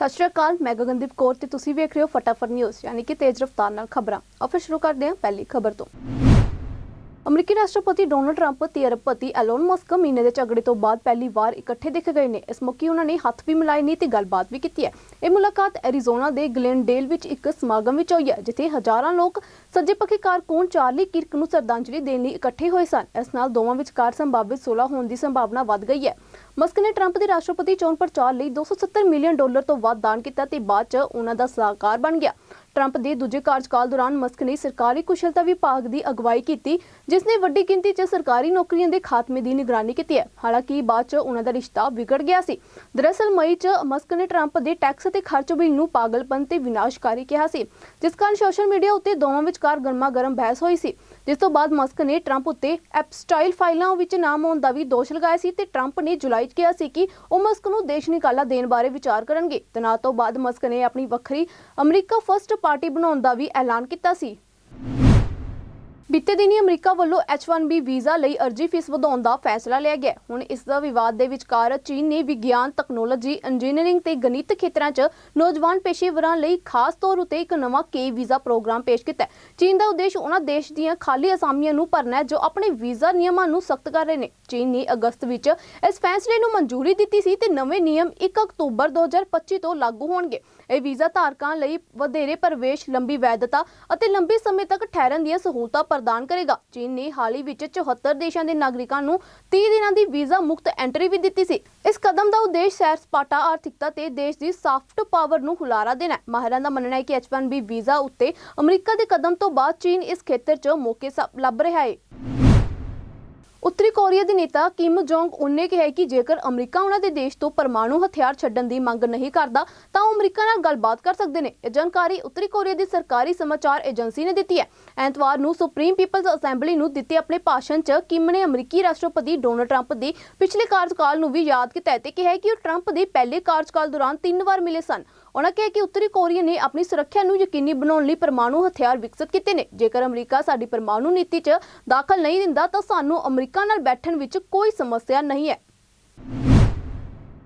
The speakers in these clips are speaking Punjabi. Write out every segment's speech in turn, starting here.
ਸਤਿ ਸ਼੍ਰੀ ਅਕਾਲ, ਮੈਂ ਗਗਨਦੀਪ ਕੌਰ ਤੇ ਤੁਸੀਂ ਵੇਖ ਰਹੇ ਹੋ ਫਟਾਫਟ ਨਿਊਜ਼, ਯਾਨੀ ਕਿ ਤੇਜ਼ ਰਫ਼ਤਾਰ ਨਾਲ ਖਬਰਾਂ। ਆਓ ਫਿਰ ਸ਼ੁਰੂ ਕਰਦੇ ਹਾਂ ਪਹਿਲੀ ਖਬਰ ਤੋਂ। ਅਮਰੀਕੀ ਰਾਸ਼ਟਰਪਤੀ ਡੋਨਲਡ ਟਰੰਪ ਤੇ ਅਰਬਪਤੀ ਐਲੋਨ ਮਸਕ ਮਹੀਨੇ ਦੇ ਝਗੜੇ ਤੋਂ ਬਾਅਦ ਪਹਿਲੀ ਵਾਰ ਇਕੱਠੇ ਦਿਖ ਗਏ ਨੇ। ਇਸ ਮੌਕੇ ਉਹਨਾਂ ਨੇ ਹੱਥ ਵੀ ਮਿਲਾਏ ਨੇ ਤੇ ਗੱਲਬਾਤ ਵੀ ਕੀਤੀ ਹੈ। ਇਹ ਮੁਲਾਕਾਤ ਐਰੀਜ਼ੋਨਾ ਦੇ ਗਲੇਨਡੇਲ ਵਿੱਚ ਇੱਕ ਸਮਾਗਮ ਵਿੱਚ ਹੋਈ ਹੈ, ਜਿੱਥੇ ਹਜ਼ਾਰਾਂ ਲੋਕ ਸੱਜੇ ਪੱਖੇ ਕਾਰਕੁਨ ਚਾਰਲੀ ਕਿਰਕ ਨੂੰ ਸ਼ਰਧਾਂਜਲੀ ਦੇਣ ਲਈ ਇਕੱਠੇ ਹੋਏ ਸਨ। ਇਸ ਨਾਲ ਦੋਵਾਂ ਵਿਚਕਾਰ ਸੰਭਾਵਿਤ ਸੁਲ੍ਹਾ ਹੋਣ ਦੀ ਸੰਭਾਵਨਾ ਵੱਧ ਗਈ ਹੈ। ਮਸਕ ਨੇ ਟਰੰਪ ਦੇ ਰਾਸ਼ਟਰਪਤੀ ਚੋਣ ਪ੍ਰਚਾਰ ਲਈ 270 ਮਿਲੀਅਨ ਡਾਲਰ ਤੋਂ ਵੱਧ ਦਾਨ ਕੀਤਾ ਤੇ ਬਾਅਦ 'ਚ ਉਹਨਾਂ ਦਾ ਸਲਾਹਕਾਰ ਬਣ ਗਿਆ। ਟਰੰਪ ਦੇ ਦੂਜੇ ਕਾਰਜਕਾਲ ਦੌਰਾਨ ਮਸਕ ਨੇ ਸਰਕਾਰੀ ਕੁਸ਼ਲਤਾ ਵਿਭਾਗ ਦੀ ਅਗਵਾਈ ਕੀਤੀ, ਜਿਸ ਨੇ ਵੱਡੀ ਗਿਣਤੀ 'ਚ ਸਰਕਾਰੀ ਨੌਕਰੀਆਂ ਦੇ ਖਾਤਮੇ ਦੀ ਨਿਗਰਾਨੀ ਕੀਤੀ ਹੈ। ਹਾਲਾਂਕਿ ਬਾਅਦ 'ਚ ਉਹਨਾਂ ਦਾ ਰਿਸ਼ਤਾ ਵਿਗੜ ਗਿਆ ਸੀ। ਦਰਅਸਲ ਮਈ 'ਚ ਮਸਕ ਨੇ ਟਰੰਪ ਦੇ ਟੈਕਸ ਤੇ ਖਰਚ ਬਿੱਲ ਨੂੰ ਪਾਗਲਪਨ ਤੇ ਵਿਨਾਸ਼ਕਾਰੀ ਕਿਹਾ ਸੀ, ਜਿਸ ਕਾਰਨ ਸੋਸ਼ਲ ਮੀਡੀਆ ਉੱਤੇ ਦੋਵਾਂ ਵਿਚਕਾਰ ਗਰਮਾ ਗਰਮ ਬਹਿਸ ਹੋਈ ਸੀ। ਜਿਸ ਤੋਂ ਬਾਅਦ ਮਸਕ ਨੇ ਟਰੰਪ ਉੱਤੇ ਐਪਸਟਾਈਲ ਫਾਈਲਾਂ ਵਿੱਚ ਨਾਮ ਹੋਣ ਦਾ ਵੀ ਦੋਸ਼ ਲਗਾਇਆ ਸੀ ਤੇ ਟਰੰਪ ਨੇ ਜੁਲਾਈ 'ਚ ਕਿਹਾ ਸੀ ਕਿ ਉਹ ਮਸਕ ਨੂੰ ਦੇਸ਼ ਨਿਕਾਲਾ ਦੇਣ ਬਾਰੇ ਵਿਚਾਰ ਕਰਨਗੇ ਤਣਾਅ ਤੋਂ ਬਾਅਦ ਮਸਕ ਨੇ ਆਪਣੀ ਵੱਖਰੀ ਅਮਰੀਕਾ ਫਰਸਟ ਪਾਰਟੀ ਬਣਾਉਣ ਦਾ ਵੀ ਐਲਾਨ ਕੀਤਾ ਸੀ। ਬੀਤੇ ਦਿਨੀ ਅਮਰੀਕਾ ਵੱਲੋਂ H1B ਵੀਜ਼ਾ ਲਈ ਅਰਜ਼ੀ ਫੀਸ ਵਧਾਉਣ ਦਾ ਫੈਸਲਾ ਲਿਆ ਗਿਆ। ਹੁਣ ਇਸ ਦਾ ਵਿਵਾਦ ਦੇ ਵਿਚਕਾਰ ਚੀਨ ਨੇ ਵਿਗਿਆਨ, ਤਕਨਾਲੋਜੀ, ਇੰਜੀਨੀਅਰਿੰਗ ਤੇ ਗਣਿਤ ਖੇਤਰਾਂ 'ਚ ਨੌਜਵਾਨ ਪੇਸ਼ੇਵਰਾਂ ਲਈ ਖਾਸ ਤੌਰ ਉਤੇ ਇੱਕ ਨਵਾਂ ਕੇ ਵੀਜ਼ਾ ਪ੍ਰੋਗਰਾਮ ਪੇਸ਼ ਕੀਤਾ ਚੀਨ ਦਾ ਉਦੇਸ਼ ਉਹਨਾਂ ਦੇਸ਼ ਦੀਆਂ ਖਾਲੀ ਅਸਾਮੀਆਂ ਨੂੰ ਭਰਨਾ ਹੈ ਜੋ ਆਪਣੇ ਵੀਜ਼ਾ ਨਿਯਮਾਂ ਨੂੰ ਸਖਤ ਕਰ ਰਹੇ ਨੇ। ਚੀਨ ਨੇ ਅਗਸਤ ਵਿੱਚ ਇਸ ਫੈਸਲੇ ਨੂੰ ਮਨਜ਼ੂਰੀ ਦਿੱਤੀ ਸੀ ਤੇ ਨਵੇਂ ਨਿਯਮ 1 ਅਕਤੂਬਰ 2025 ਤੋਂ ਲਾਗੂ ਹੋਣਗੇ। ਇਹ ਵੀਜ਼ਾ ਧਾਰਕਾਂ ਲਈ ਵਧੇਰੇ ਪ੍ਰਵੇਸ਼ ਲੰਬੀ ਵੈਧਤਾ ਅਤੇ ਲੰਬੇ ਸਮੇਂ ਤੱਕ ਠਹਿਰਨ ਦੀਆਂ ਸਹੂਲਤਾਂ ਪ੍ਰਦਾਨ ਕਰੇਗਾ। ਚੀਨ ਨੇ ਹਾਲ ਹੀ ਵਿੱਚ 74 ਦੇਸ਼ਾਂ ਦੇ ਨਾਗਰਿਕਾਂ ਨੂੰ 30 ਦਿਨਾਂ ਦੀ ਵੀਜ਼ਾ ਮੁਕਤ ਐਂਟਰੀ ਵੀ ਦਿੱਤੀ ਸੀ। ਇਸ ਕਦਮ ਦਾ ਉਦੇਸ਼ ਸੈਰ ਸਪਾਟਾ ਆਰਥਿਕਤਾ ਤੇ ਦੇਸ਼ ਦੀ ਸਾਫਟ ਪਾਵਰ ਨੂੰ ਹੁਲਾਰਾ ਦੇਣਾ ਹੈ। ਮਾਹਿਰਾਂ ਦਾ ਮੰਨਣਾ ਹੈ ਕਿ H1B ਵੀਜ਼ਾ ਉੱਤੇ ਅਮਰੀਕਾ ਦੇ ਕਦਮ ਤੋਂ ਬਾਅਦ ਚੀਨ ਇਸ ਖੇਤਰ 'ਚ ਮੌਕੇ ਲੱਭ ਰਿਹਾ ਹੈ ਉੱਤਰੀ ਕੋਰੀਆ ਦੇ ਨੇਤਾ ਕਿਮ ਜੋਂਗ ਉਨ ਨੇ ਕਿਹਾ ਕਿ ਜੇਕਰ ਅਮਰੀਕਾ ਉਹਨਾਂ ਦੇ ਦੇਸ਼ ਤੋਂ ਪਰਮਾਣੂ ਹਥਿਆਰ ਛੱਡਣ ਦੀ ਮੰਗ ਨਹੀਂ ਕਰਦਾ, ਤਾਂ ਉਹ ਅਮਰੀਕਾ ਨਾਲ ਗੱਲਬਾਤ ਕਰ ਸਕਦੇ ਨੇ। ਇਹ ਜਾਣਕਾਰੀ ਉੱਤਰੀ ਕੋਰੀਆ ਦੀ ਸਰਕਾਰੀ ਸਮਾਚਾਰ ਏਜੰਸੀ ਨੇ ਦਿੱਤੀ ਹੈ। ਐਤਵਾਰ ਨੂੰ ਸੁਪਰੀਮ ਪੀਪਲਜ਼ ਅਸੈਂਬਲੀ ਨੂੰ ਦਿੱਤੇ ਆਪਣੇ ਭਾਸ਼ਣ 'ਚ ਕਿਮ ਨੇ ਅਮਰੀਕੀ ਰਾਸ਼ਟਰਪਤੀ ਡੋਨਲਡ ਟਰੰਪ ਦੀ ਪਿਛਲੇ ਕਾਰਜਕਾਲ ਨੂੰ ਵੀ ਯਾਦ ਕੀਤਾ ਤੇ ਕਿਹਾ ਕਿ ਉਹ ਟਰੰਪ ਦੇ ਪਹਿਲੇ ਕਾਰਜਕਾਲ ਦੌਰਾਨ ਤਿੰਨ ਵਾਰ ਮਿਲੇ ਸਨ। ਉਹਨਾਂ ਕਿਹਾ ਕਿ ਉੱਤਰੀ ਕੋਰੀਆ ਨੇ ਆਪਣੀ ਸੁਰੱਖਿਆ ਨੂੰ ਯਕੀਨੀ ਬਣਾਉਣ ਲਈ ਪਰਮਾਣੂ ਹਥਿਆਰ ਵਿਕਸਿਤ ਕੀਤੇ ਨੇ। ਜੇਕਰ ਅਮਰੀਕਾ ਸਾਡੀ ਪਰਮਾਣੂ ਨੀਤੀ 'ਚ ਦਾਖਲ ਨਹੀਂ ਦਿੰਦਾ, ਤਾਂ ਸਾਨੂੰ ਅਮਰੀਕਾ ਨਾਲ ਬੈਠਣ ਵਿੱਚ ਕੋਈ ਸਮੱਸਿਆ ਨਹੀਂ ਹੈ।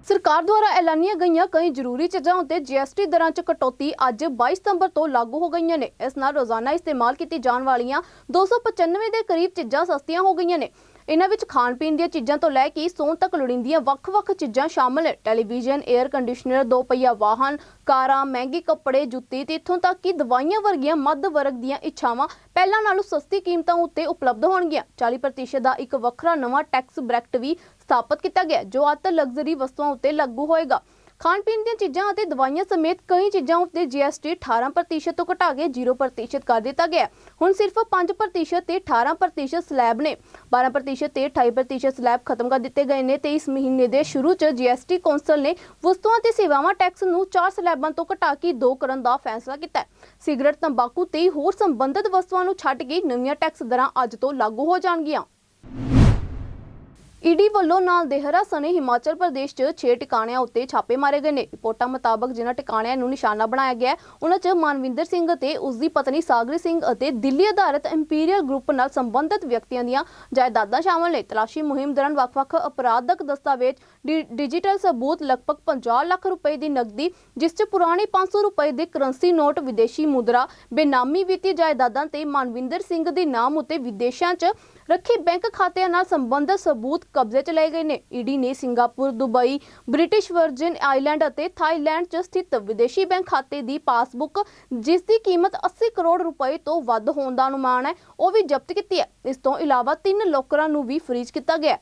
ਸਰਕਾਰ ਦੁਆਰਾ ਐਲਾਨੀਆਂ ਗਈਆਂ ਕਈ ਜ਼ਰੂਰੀ ਚੀਜ਼ਾਂ ਉੱਤੇ ਜੀਐਸਟੀ ਦਰਾਂ 'ਚ ਕਟੌਤੀ ਅੱਜ 22 ਸਤੰਬਰ ਤੋਂ ਲਾਗੂ ਹੋ ਗਈਆਂ ਨੇ। ਇਸ ਨਾਲ ਰੋਜ਼ਾਨਾ ਇਸਤੇਮਾਲ ਕੀਤੀ ਜਾਣ ਵਾਲੀਆਂ 295 ਦੇ ਕਰੀਬ ਚੀਜ਼ਾਂ ਸਸਤੀਆਂ ਹੋ ਗਈਆਂ ਨੇ। ਇਹਨਾਂ ਵਿੱਚ ਖਾਣ ਪੀਣ ਦੀਆਂ ਚੀਜ਼ਾਂ ਤੋਂ ਲੈ ਕੇ ਸੌਣ ਤੱਕ ਲੋੜੀਂਦੀਆਂ ਵੱਖ-ਵੱਖ ਚੀਜ਼ਾਂ ਸ਼ਾਮਲ ਹੈ ਟੈਲੀਵਿਜ਼ਨ 에ਅਰ ਕੰਡੀਸ਼ਨਰ, ਦੋ ਪਹੀਆ ਵਾਹਨ, ਕਾਰਾਂ, ਮਹਿੰਗੇ ਕੱਪੜੇ, ਜੁੱਤੀ ਤੇ ਇੱਥੋਂ ਤੱਕ ਕਿ ਦਵਾਈਆਂ ਵਰਗੀਆਂ ਮੱਧ ਵਰਗ ਦੀਆਂ ਇੱਛਾਵਾਂ ਪਹਿਲਾਂ ਨਾਲੋਂ ਸਸਤੀ ਕੀਮਤਾਂ ਉੱਤੇ ਉਪਲਬਧ ਹੋਣਗੀਆਂ। 40% ਦਾ ਇੱਕ ਵੱਖਰਾ ਨਵਾਂ ਟੈਕਸ ਬ੍ਰੈਕਟ ਵੀ ਸਥਾਪਿਤ ਕੀਤਾ ਗਿਆ, ਜੋ ਅੱਤ ਲਗਜ਼ਰੀ ਵਸਤੂਆਂ ਉੱਤੇ ਲਾਗੂ ਹੋਏਗਾ। ਖਾਣ ਪੀਣ ਦੀਆਂ ਚੀਜ਼ਾਂ ਅਤੇ ਦਵਾਈਆਂ ਸਮੇਤ ਕਈ ਚੀਜ਼ਾਂ ਉੱਤੇ GST 18% ਤੋਂ ਘਟਾ ਕੇ 0% ਕਰ ਦਿੱਤਾ ਗਿਆ ਹੈ। ਹੁਣ ਸਿਰਫ 5% ਤੇ 18% ਸਲੈਬ ਨੇ। 12% ਤੇ 28% ਸਲੈਬ ਖਤਮ ਕਰ ਦਿੱਤੇ ਗਏ ਨੇ ਤੇ ਇਸ ਮਹੀਨੇ ਦੇ ਸ਼ੁਰੂ 'ਚ GST ਕੌਂਸਲ ਨੇ ਵਸਤੂਆਂ ਤੇ ਸੇਵਾਵਾਂ ਟੈਕਸ ਨੂੰ 4 ਸਲੈਬਾਂ ਤੋਂ ਘਟਾ ਕੇ 2 ਕਰਨ ਦਾ ਫੈਸਲਾ ਕੀਤਾ ਹੈ। ਸਿਗਰਟ, ਤੰਬਾਕੂ ਤੇ ਹੋਰ ਸੰਬੰਧਿਤ ਵਸਤੂਆਂ ਨੂੰ ਛੱਡ ਕੇ ਨਵੀਆਂ ਟੈਕਸ ਦਰਾਂ ਅੱਜ ਤੋਂ ਲਾਗੂ ਹੋ ਜਾਣਗੀਆਂ। ਈਡੀ ਵੱਲੋਂ ਨਾਲ ਦੇਹਰਾ ਸਣੇ ਹਿਮਾਚਲ ਪ੍ਰਦੇਸ਼ 'ਚ 6 ਟਿਕਾਣਿਆਂ ਉੱਤੇ ਛਾਪੇ ਮਾਰੇ ਗਏ ਨੇ। ਰਿਪੋਰਟਾਂ ਮੁਤਾਬਕ ਜਿਨ੍ਹਾਂ ਟਿਕਾਣਿਆਂ ਨੂੰ ਨਿਸ਼ਾਨਾ ਬਣਾਇਆ ਗਿਆ ਹੈ, ਉਹਨਾਂ 'ਚ ਮਨਵਿੰਦਰ ਸਿੰਘ ਅਤੇ ਉਸ ਦੀ ਪਤਨੀ ਸਾਗਰੀ ਸਿੰਘ ਅਤੇ ਦਿੱਲੀ ਆਧਾਰਿਤ ਇੰਪੀਰੀਅਲ ਗਰੁੱਪ ਨਾਲ ਸੰਬੰਧਿਤ ਵਿਅਕਤੀਆਂ ਦੀਆਂ ਜਾਇਦਾਦਾਂ ਸ਼ਾਮਲ ਨੇ। ਤਲਾਸ਼ੀ ਮੁਹਿੰਮ ਦੌਰਾਨ ਵੱਖ-ਵੱਖ ਅਪਰਾਧਕ ਦਸਤਾਵੇਜ਼ ਡਿ- ਡਿਜੀਟਲ ਸਬੂਤ ਲਗਭਗ 50 ਲੱਖ ਰੁਪਏ ਦੀ ਨਕਦੀ ਜਿਸ 'ਚ ਪੁਰਾਣੇ 500 ਰੁਪਏ ਦੇ ਕਰੰਸੀ ਨੋਟ ਵਿਦੇਸ਼ੀ ਮੁਦਰਾ ਬੇਨਾਮੀ ਵਿੱਤੀ ਜਾਇਦਾਦਾਂ ਤੇ ਮਾਨਵਿੰਦਰ ਸਿੰਘ ਦੇ ਨਾਮ ਉੱਤੇ ਵਿਦੇਸ਼ਾਂ 'ਚ ਰੱਖੇ ਬੈਂਕ ਖਾਤਿਆਂ ਨਾਲ ਸੰਬੰਧਿਤ ਸਬੂਤ ਕਬਜ਼ੇ 'ਚ ਲਏ ਗਏ ਨੇ। ਈਡੀ ਨੇ Singapore, Dubai, British Virgin Island ਅਤੇ ਥਾਈਲੈਂਡ 'ਚ ਸਥਿਤ ਵਿਦੇਸ਼ੀ ਬੈਂਕ ਖਾਤੇ ਦੀ ਪਾਸਬੁੱਕ, ਜਿਸ ਦੀ ਕੀਮਤ 80 ਕਰੋੜ ਰੁਪਏ ਤੋਂ ਵੱਧ ਹੋਣ ਦਾ ਅਨੁਮਾਨ ਹੈ, ਉਹ ਵੀ ਜ਼ਬਤ ਕੀਤੀ ਹੈ। ਇਸ ਤੋਂ ਇਲਾਵਾ ਤਿੰਨ ਲੋਕਰਾਂ ਨੂੰ ਵੀ ਫਰੀਜ਼ ਕੀਤਾ ਗਿਆ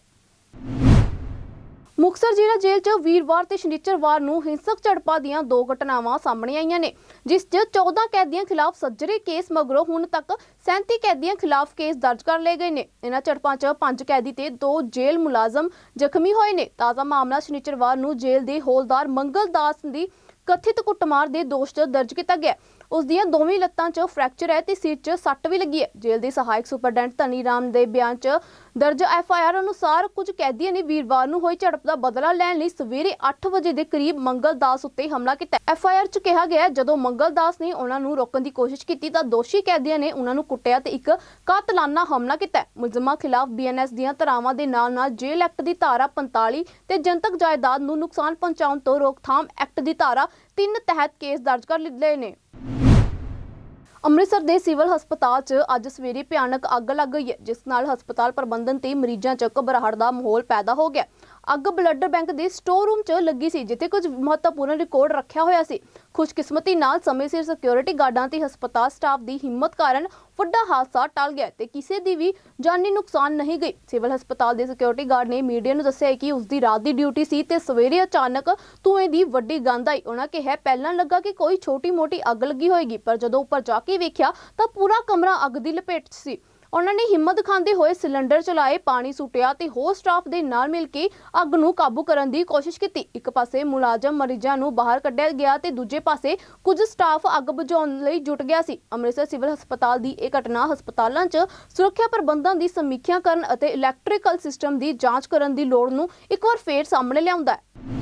ਹੈ ਜ਼ਿਲ੍ਹਾ ਜੇਲ੍ਹ 'ਚ ਵੀਰਵਾਰ ਤੇ ਸ਼ਨੀਚਰਵਾਰ ਨੂੰ ਹਿੰਸਕ ਝੜਪਾਂ ਦੀਆਂ ਦੋ ਘਟਨਾਵਾਂ ਸਾਹਮਣੇ ਆਈਆਂ ਨੇ, ਜਿਸ 'ਚ 14 ਕੈਦੀਆਂ ਖਿਲਾਫ ਸੱਜਰੇ ਕੇਸ ਮਗਰੋਂ ਹੁਣ ਤੱਕ 37 ਕੈਦੀਆਂ ਖਿਲਾਫ ਕੇਸ ਦਰਜ ਕਰ ਲਏ ਗਏ ਨੇ। ਇਹਨਾਂ ਝੜਪਾਂ 'ਚ ਪੰਜ ਕੈਦੀ ਤੇ ਦੋ ਜੇਲ੍ਹ ਮੁਲਾਜ਼ਮ ਜ਼ਖਮੀ ਹੋਏ ਨੇ। ਤਾਜ਼ਾ ਮਾਮਲਾ ਸ਼ਨੀਚਰਵਾਰ ਨੂੰ ਜੇਲ੍ਹ ਦੇ ਹੌਲਦਾਰ ਮੰਗਲ ਦਾਸ ਦੀ ਕਥਿਤ ਕੁੱਟਮਾਰ ਦੇ ਦੋਸ਼ 'ਚ ਦਰਜ ਕੀਤਾ ਗਿਆ ਹੈ। ਉਸ ਦੀਆਂ ਦੋਵੇਂ ਲੱਤਾਂ 'ਚ ਫ੍ਰੈਕਚਰ ਹੈ ਤੇ ਸਿਰ 'ਚ ਸੱਟ ਵੀ ਲੱਗੀ ਹੈ। ਜੇਲ੍ਹ ਦੇ ਸਹਾਇਕ ਸੁਪਰਡੈਂਟ ਧਨੀ ਰਾਮ ਦੇ ਬਿਆਨ 'ਚ ਦਰਜ ਐਫ ਆਈ ਆਰ ਅਨੁਸਾਰ ਕੁਝ ਕੈਦੀਆਂ ਨੇ ਵੀਰਵਾਰ ਨੂੰ ਹੋਈ ਝੜਪ ਦਾ ਬਦਲਾ ਲੈਣ ਲਈ ਸਵੇਰੇ 8 ਵਜੇ ਦੇ ਕਰੀਬ ਮੰਗਲ ਦਾਸ ਉੱਤੇ ਹਮਲਾ ਕੀਤਾ ਐਫ ਆਈ ਆਰ 'ਚ ਕਿਹਾ ਗਿਆ ਜਦੋਂ ਮੰਗਲ ਦਾਸ ਨੇ ਉਹਨਾਂ ਨੂੰ ਰੋਕਣ ਦੀ ਕੋਸ਼ਿਸ਼ ਕੀਤੀ ਤਾਂ ਦੋਸ਼ੀ ਕੈਦੀਆਂ ਨੇ ਉਹਨਾਂ ਨੂੰ ਕੁੱਟਿਆ ਤੇ ਇੱਕ ਕਾਤਲਾਨਾ ਹਮਲਾ ਕੀਤਾ ਮੁਲਜ਼ਮਾਂ ਖਿਲਾਫ ਬੀਐਨਐਸ ਦੀਆਂ ਧਾਰਾਵਾਂ ਦੇ ਨਾਲ ਨਾਲ ਜੇਲ ਐਕਟ ਦੀ ਧਾਰਾ 45 ਤੇ ਜਨਤਕ ਜਾਇਦਾਦ ਨੂੰ ਨੁਕਸਾਨ ਪਹੁੰਚਾਉਣ ਤੋਂ ਰੋਕਥਾਮ ਐਕਟ ਦੀ ਧਾਰਾ ਤਿੰਨ ਤਹਿਤ ਕੇਸ ਦਰਜ ਕਰ ਲਏ ਨੇ। ਅੰਮ੍ਰਿਤਸਰ ਦੇ ਸਿਵਲ ਹਸਪਤਾਲ 'ਚ ਅੱਜ ਸਵੇਰੇ ਭਿਆਨਕ ਅੱਗ ਲੱਗ ਗਈ ਹੈ, ਜਿਸ ਨਾਲ ਹਸਪਤਾਲ ਪ੍ਰਬੰਧਨ ਤੇ ਮਰੀਜ਼ਾਂ 'ਚ ਘਬਰਾਹਟ ਦਾ ਮਾਹੌਲ ਪੈਦਾ ਹੋ ਗਿਆ। ਅੱਗ ਬਲੱਡ ਬੈਂਕ ਦੇ ਸਟੋਰ ਰੂਮ 'ਚ ਲੱਗੀ ਸੀ, ਜਿੱਥੇ ਕੁਝ ਮਹੱਤਵਪੂਰਨ ਰਿਕਾਰਡ ਰੱਖਿਆ ਹੋਇਆ ਸੀ। ਖੁਸ਼ਕਿਸਮਤੀ ਨਾਲ ਸਮੇਂ ਸਿਰ ਸਿਕਿਉਰਿਟੀ ਗਾਰਡਾਂ ਤੇ ਹਸਪਤਾਲ ਸਟਾਫ ਦੀ ਹਿੰਮਤ ਕਾਰਨ ਵੱਡਾ ਹਾਦਸਾ ਟਲ ਗਿਆ ਤੇ ਕਿਸੇ ਦੀ ਵੀ ਜਾਨੀ ਨੁਕਸਾਨ ਨਹੀਂ ਗਈ। ਸਿਵਲ ਹਸਪਤਾਲ ਦੇ ਸਿਕਿਉਰਿਟੀ ਗਾਰਡ ਨੇ ਮੀਡੀਆ ਨੂੰ ਦੱਸਿਆ ਕਿ ਉਸ ਦੀ ਰਾਤ ਦੀ ਡਿਊਟੀ ਸੀ ਤੇ ਸਵੇਰੇ ਅਚਾਨਕ ਧੂਏ ਦੀ ਵੱਡੀ ਗੰਧ ਆਈ। ਉਹਨਾਂ ਕਿਹਾ, ਪਹਿਲਾਂ ਲੱਗਾ ਕਿ ਕੋਈ ਛੋਟੀ-ਮੋਟੀ ਅੱਗ ਲੱਗੀ ਹੋਏਗੀ, ਪਰ ਜਦੋਂ ਉੱਪਰ ਜਾ ਕੇ ਵੇਖਿਆ ਤਾਂ ਪੂਰਾ ਕਮਰਾ ਅੱਗ ਦੀ ਲਪੇਟ 'ਚ ਸੀ। ਉਹਨਾਂ ਨੇ ਹਿੰਮਤ ਦਿਖਾਉਂਦੇ ਹੋਏ ਸਿਲੰਡਰ ਚਲਾਏ, ਪਾਣੀ ਸੁੱਟਿਆ ਤੇ ਹੋਰ ਸਟਾਫ ਦੇ ਨਾਲ ਮਿਲ ਕੇ ਅੱਗ ਨੂੰ ਕਾਬੂ ਕਰਨ ਦੀ ਕੋਸ਼ਿਸ਼ ਕੀਤੀ। ਇੱਕ ਪਾਸੇ ਮੁਲਾਜ਼ਮ ਮਰੀਜ਼ਾਂ ਨੂੰ ਬਾਹਰ ਕੱਢਿਆ ਗਿਆ ਤੇ ਦੂਜੇ ਪਾਸੇ ਕੁਝ ਸਟਾਫ ਅੱਗ ਬੁਝਾਉਣ ਲਈ ਜੁਟ ਗਿਆ ਸੀ। ਅੰਮ੍ਰਿਤਸਰ ਸਿਵਲ ਹਸਪਤਾਲ ਦੀ ਇਹ ਘਟਨਾ ਹਸਪਤਾਲਾਂ 'ਚ ਸੁਰੱਖਿਆ ਪ੍ਰਬੰਧਾਂ ਦੀ ਸਮੀਖਿਆ ਕਰਨ ਅਤੇ ਇਲੈਕਟ੍ਰੀਕਲ ਸਿਸਟਮ ਦੀ ਜਾਂਚ ਕਰਨ ਦੀ ਲੋੜ ਨੂੰ ਇੱਕ ਵਾਰ ਫੇਰ ਸਾਹਮਣੇ ਲਿਆਉਂਦਾ ਹੈ।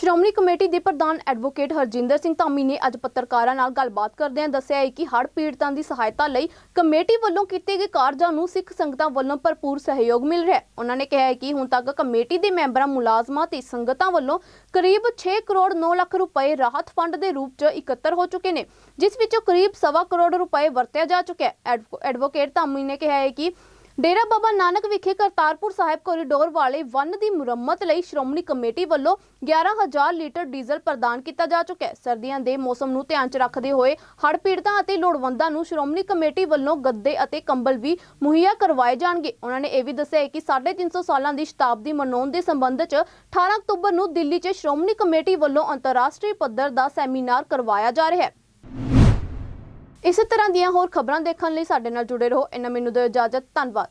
ਸ਼੍ਰੋਮਣੀ ਕਮੇਟੀ ਦੇ ਪ੍ਰਧਾਨ ਐਡਵੋਕੇਟ ਹਰਜਿੰਦਰ ਸਿੰਘ ਧਾਮੀ ਨੇ ਅੱਜ ਪੱਤਰਕਾਰਾਂ ਨਾਲ ਗੱਲਬਾਤ ਕਰਦਿਆਂ ਦੱਸਿਆ ਹੈ ਕਿ ਹੜ੍ਹ ਪੀੜਤਾਂ ਦੀ ਸਹਾਇਤਾ ਲਈ ਕਮੇਟੀ ਵੱਲੋਂ ਕੀਤੇ ਗਏ ਕਾਰਜਾਂ ਨੂੰ ਸਿੱਖ ਸੰਗਤਾਂ ਵੱਲੋਂ ਭਰਪੂਰ ਸਹਿਯੋਗ ਮਿਲ ਰਿਹਾ ਹੈ। ਉਹਨਾਂ ਨੇ ਕਿਹਾ ਹੈ ਕਿ ਹੁਣ ਤੱਕ ਕਮੇਟੀ ਦੇ ਮੈਂਬਰਾਂ ਮੁਲਾਜ਼ਮਾਂ ਤੇ ਸੰਗਤਾਂ ਵੱਲੋਂ ਕਰੀਬ 6 ਕਰੋੜ 9 ਲੱਖ ਰੁਪਏ ਰਾਹਤ ਫੰਡ ਦੇ ਰੂਪ 'ਚ ਇਕੱਤਰ ਹੋ ਚੁੱਕੇ ਨੇ, ਜਿਸ ਵਿੱਚੋਂ ਕਰੀਬ ਸਵਾ ਕਰੋੜ ਰੁਪਏ ਵਰਤਿਆ ਜਾ ਚੁੱਕਿਆ ਹੈ। ਐਡਵੋ- ਐਡਵੋਕੇਟ ਧਾਮੀ ਨੇ ਕਿਹਾ ਹੈ ਕਿ ਡੇਰਾ ਬਾਬਾ ਨਾਨਕ ਵਿਖੇ ਕਰਤਾਰਪੁਰ ਸਾਹਿਬ ਕੋਰੀਡੋਰ ਵਾਲੇ ਵੰਨ ਦੀ ਮੁਰੰਮਤ ਲਈ ਸ਼੍ਰੋਮਣੀ ਕਮੇਟੀ ਵੱਲੋਂ 11000 ਲੀਟਰ ਡੀਜ਼ਲ ਪ੍ਰਦਾਨ ਕੀਤਾ ਜਾ ਚੁੱਕਾ ਹੈ। ਸਰਦੀਆਂ ਦੇ ਮੌਸਮ ਨੂੰ ਧਿਆਨ 'ਚ ਰੱਖਦੇ ਹੋਏ ਹੜ੍ਹ ਪੀੜਤਾਂ ਅਤੇ ਲੋੜਵੰਦਾਂ ਨੂੰ ਸ਼੍ਰੋਮਣੀ ਕਮੇਟੀ ਵੱਲੋਂ ਗੱਦੇ ਅਤੇ ਕੰਬਲ ਵੀ ਮੁਹੱਈਆ ਕਰਵਾਏ ਜਾਣਗੇ। ਉਹਨਾਂ ਨੇ ਇਹ ਵੀ ਦੱਸਿਆ ਹੈ ਕਿ 350 ਸਾਲਾਂ ਦੀ ਸ਼ਤਾਬਦੀ ਮਨਾਉਣ ਦੇ ਸੰਬੰਧ 'ਚ 18 ਅਕਤੂਬਰ ਨੂੰ ਦਿੱਲੀ 'ਚ ਸ਼੍ਰੋਮਣੀ ਕਮੇਟੀ ਵੱਲੋਂ ਅੰਤਰਰਾਸ਼ਟਰੀ ਪੱਧਰ ਦਾ ਸੈਮੀਨਾਰ ਕਰਵਾਇਆ ਜਾ ਰਿਹਾ ਹੈ। ਇਸੇ ਤਰ੍ਹਾਂ ਦੀਆਂ ਹੋਰ ਖਬਰਾਂ ਦੇਖਣ ਲਈ ਸਾਡੇ ਨਾਲ ਜੁੜੇ ਰਹੋ। ਇਹਨਾਂ ਮੈਨੂੰ ਦਿਓ ਇਜਾਜ਼ਤ। ਧੰਨਵਾਦ।